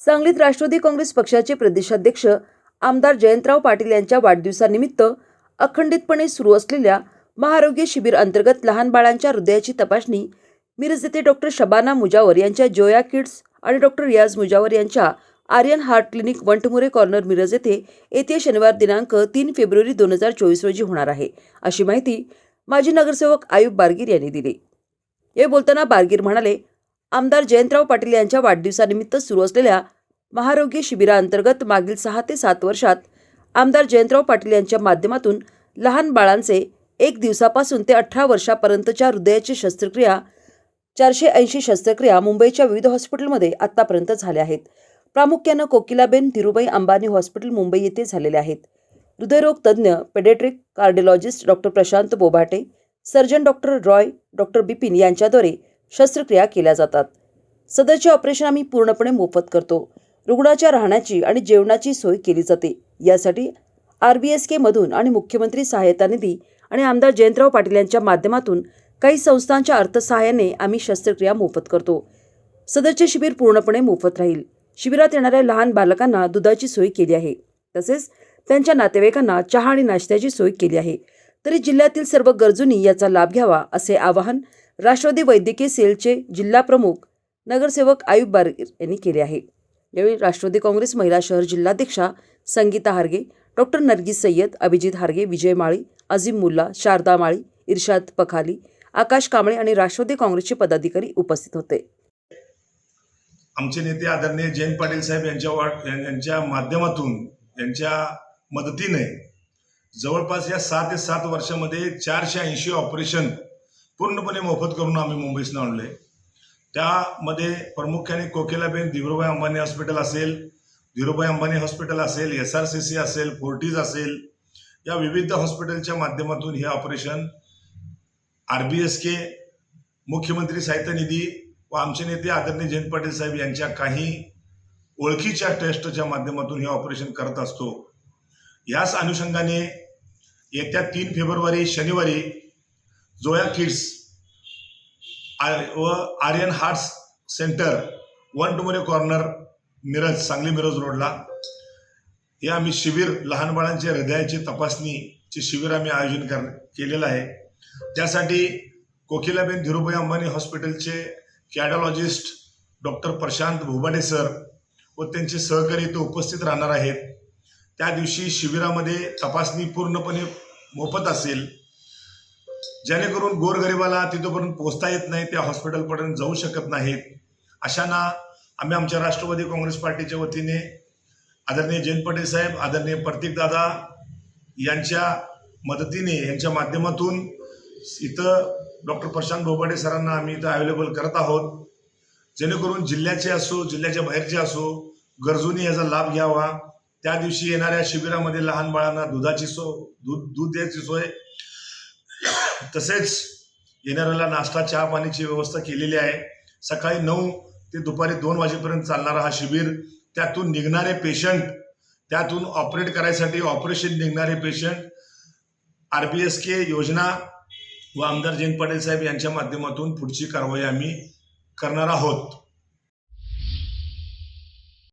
सांगलीत राष्ट्रवादी काँग्रेस पक्षाचे प्रदेशाध्यक्ष आमदार जयंतराव पाटील यांच्या वाढदिवसानिमित्त अखंडितपणे सुरू असलेल्या महाआरोग्य शिबिर अंतर्गत लहान बाळांच्या हृदयाची तपासणी मिरज येथे डॉक्टर शबाना मुजावर यांच्या जोया किड्स आणि डॉक्टर रियाज मुजावर यांच्या Aryan heart clinic Wantmure corner Miraj येथे येत्या शनिवार दिनांक तीन फेब्रुवारी दोन हजार चोवीस रोजी होणार आहे. अशी माहिती माजी नगरसेवक आयुब बारगीर यांनी दिली. यावेळी बोलताना बारगीर म्हणाले आमदार जयंतराव पाटील यांच्या वाढदिवसानिमित्त सुरू असलेल्या महारोग्य शिबिराअंतर्गत मागील सहा ते सात वर्षात आमदार जयंतराव पाटील यांच्या माध्यमातून लहान बाळांचे एक दिवसापासून ते अठरा वर्षापर्यंतच्या हृदयाची शस्त्रक्रिया चारशे ऐंशी शस्त्रक्रिया मुंबईच्या विविध हॉस्पिटलमध्ये आत्तापर्यंत झाल्या आहेत. प्रामुख्यानं कोकिलाबेन धीरुबाई अंबानी हॉस्पिटल मुंबई येथे झालेले आहेत. हृदयरोग तज्ज्ञ paediatric cardiologist doctor Prashant Bobhate surgeon doctor Roy doctor Bipin यांच्याद्वारे शस्त्रक्रिया केल्या जातात. सदरचे ऑपरेशन आम्ही पूर्णपणे मोफत करतो. रुग्णाच्या राहण्याची आणि जेवणाची सोय केली जाते. यासाठी आर बी एस केमधून आणि मुख्यमंत्री सहायता निधी आणि आमदार जयंतराव पाटील यांच्या माध्यमातून काही संस्थांच्या अर्थसहाय्याने आम्ही शस्त्रक्रिया मोफत करतो. सदरचे शिबिर पूर्णपणे मोफत राहील. शिबिरात येणाऱ्या लहान बालकांना दुधाची सोय केली आहे. तसेच त्यांच्या नातेवाईकांना चहा आणि नाश्त्याची सोय केली आहे. तरी जिल्ह्यातील सर्व गरजूंनी याचा लाभ घ्यावा असे आवाहन राष्ट्रवादी वैद्यकीय सेलचे जिल्हा प्रमुख नगरसेवक आयुब बारगीर यांनी केले आहे. यावेळी राष्ट्रवादी काँग्रेस महिला शहर जिल्हाध्यक्षा संगीता हार्गे डॉक्टर नरगिस सय्यद अभिजित हार्गे विजय माळी अझीम मुल्ला शारदा माळी इर्शाद पखाली आकाश कांबळे आणि राष्ट्रवादी काँग्रेसचे पदाधिकारी उपस्थित होते. आमचे नेते आदरणीय जयंत पाटील साहेब यांच्या यांच्या माध्यमातून यांच्या मदतीने जवळपास या सहा ते सात वर्षामध्ये चारशे ऐंशी ऑपरेशन पूर्णपणे मोफत करून आम्ही मुंबईसनं आणले त्यामध्ये प्रामुख्याने कोकिलाबेन धीरूभाई अंबानी हॉस्पिटल असेल धीरूभाई अंबानी हॉस्पिटल असेल एस आर सी सी असेल फोर्टीज असेल या विविध हॉस्पिटलच्या माध्यमातून हे operation R B S K मुख्यमंत्री साहित्य निधी व आमचे नेते आदरणीय जयंत पाटील साहेब यांच्या काही ओळखीच्या टेस्टच्या माध्यमातून हे ऑपरेशन करत असतो. याच अनुषंगाने येत्या तीन फेब्रुवारी शनिवारी जोया किड्स आ- व Aryan hearts centre Wantmure corner Miraj Sangli Miraj रोडला. हे आम्ही शिबिर लहान बाळांच्या हृदयाची तपासणीचे शिबिर आम्ही आयोजन कर केलेलं आहे. त्यासाठी कोकिलाबेन धीरूभाई अंबानी हॉस्पिटलचे cardiologist doctor Prashant Bhobade sir व त्यांचे सहकारी इथे उपस्थित राहणार आहेत. त्या दिवशी शिबिरामध्ये तपासणी पूर्णपणे मोफत असेल. जेणेकरून गोरगरिबाला तिथपर्यंत पोहोचता येत नाही त्या हॉस्पिटलपर्यंत जाऊ शकत नाहीत. अशांना आम्ही आमच्या राष्ट्रवादी काँग्रेस पार्टीच्या वतीने आदरणीय जयंत पटेल साहेब आदरणीय प्रतीक दादा यांच्या मदतीने यांच्या माध्यमातून इथं डॉक्टर प्रशांत बोबाडे सरांना आम्ही इथं अवेलेबल करत आहोत. जेणेकरून जिल्ह्याचे असो जिल्ह्याच्या बाहेरचे असो गरजूंनी याचा लाभ घ्यावा. त्या दिवशी येणाऱ्या शिबिरामध्ये लहान बाळांना दुधाची सो दूध दूध द्यायची सोय तसेच येणाऱ्याला नाश्ता चहा पाण्याची व्यवस्था केलेली आहे. सकाळी नऊ ते दुपारी दोन वाजेपर्यंत चालणारा हा शिबिर. त्यातून निघणारे पेशंट त्यातून ऑपरेट करायसाठी ऑपरेशन निघणारे patient R B S K योजना व आमदार जयंत पाटील साहेब यांच्या माध्यमातून पुढची कारवाई आम्ही करणार आहोत.